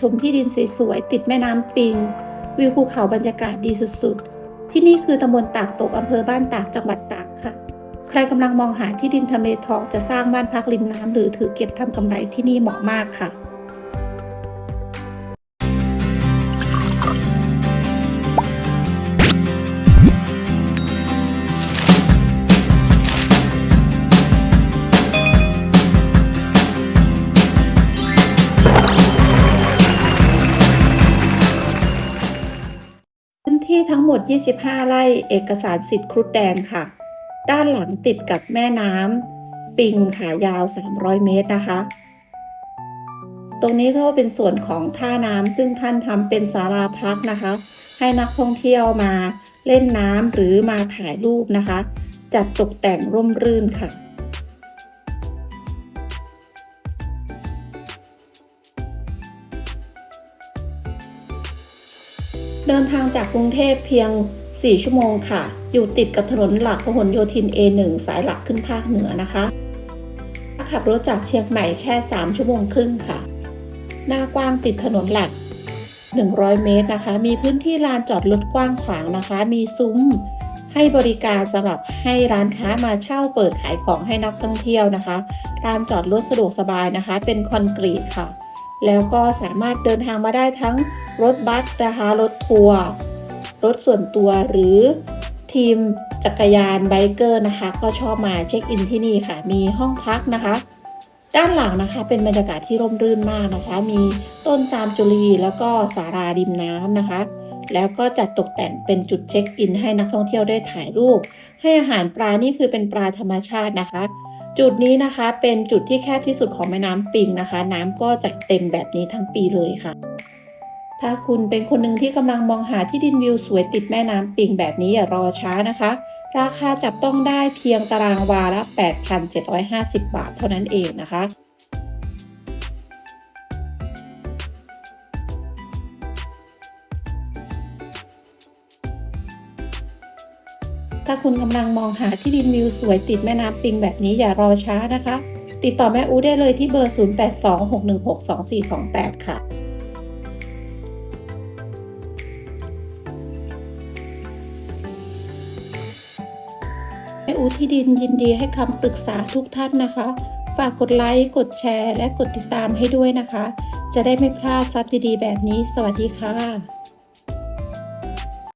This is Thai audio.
ชมที่ดินสวยๆ ติดแม่น้ำปิง วิวภูเขาบรรยากาศดีสุดๆ ที่นี่คือตำบลตากตกอำเภอบ้านตากจังหวัดตากค่ะ ใครกำลังมองหาที่ดินทำเลทองจะสร้างบ้านพักริมน้ำหรือถือเก็บทำกำไรที่นี่เหมาะมากค่ะ ที่ทั้งหมด 25 ไร่เอกสารสิทธิ์ครุฑแดงค่ะ ด้านหลังติดกับแม่น้ำปิงค่ะยาว 300 เมตรนะคะ ตรงนี้ก็เป็นส่วนของท่าน้ำซึ่งท่านทำเป็นศาลาพักนะคะ ให้นักท่องเที่ยวมาเล่นน้ำหรือมาถ่ายรูปนะคะ จัดตกแต่งร่มรื่นค่ะ เดินทางจากกรุงเทพเพียง 4 ชั่วโมงค่ะ อยู่ติดกับถนนหลักพหลโยธิน A1 สายหลักขึ้นภาคเหนือนะคะขับรถจากเชียงใหม่แค่ 3 ชั่วโมงครึ่งค่ะ หน้ากว้างติดถนนหลัก 100 เมตรนะคะ มีพื้นที่ลานจอดรถกว้างขวางนะคะ มีซุ้มให้บริการสำหรับให้ร้านค้ามาเช่าเปิดขายของให้นักท่องเที่ยวนะคะลานจอดรถสะดวกสบายนะคะ เป็นคอนกรีตค่ะ แล้วก็สามารถเดินทางมาได้ทั้งรถบัสนะคะรถทัวร์รถส่วนตัวหรือทีมจักรยานไบเกอร์นะคะ ก็ชอบมาเช็คอินที่นี่ค่ะ มีห้องพักนะคะ ด้านหลังนะคะเป็นบรรยากาศที่ร่มรื่นมากนะคะ มีต้นจามจุลีแล้วก็สาราริมน้ำนะคะ แล้วก็จัดตกแต่งเป็นจุดเช็คอินให้นักท่องเที่ยวได้ถ่ายรูป ให้อาหารปลานี่คือเป็นปลาธรรมชาตินะคะ จุดนี้นะคะเป็นจุดที่แคบที่สุดของแม่น้ำปิงนะคะ น้ำก็จะเต็มแบบนี้ทั้งปีเลยค่ะ ถ้าคุณเป็นคนหนึ่งที่กำลังมองหาที่ดินวิวสวยติดแม่น้ำปิงแบบนี้อย่ารอช้านะคะ ราคาจับต้องได้เพียงตารางวาละ 8,750 บาทเท่านั้นเองนะคะ ถ้าคุณกำลังมองหาที่ดินวิวสวยติดแม่น้ำปิงแบบนี้อย่ารอช้านะคะ ติดต่อแม่อูได้เลยที่เบอร์ 0826162428 ค่ะแม่อูที่ดินยินดีให้คำปรึกษาทุกท่านนะคะ ฝากกดไลค์ กดแชร์ และกดติดตามให้ด้วยนะคะ จะได้ไม่พลาดซับดีๆแบบนี้ สวัสดีค่ะ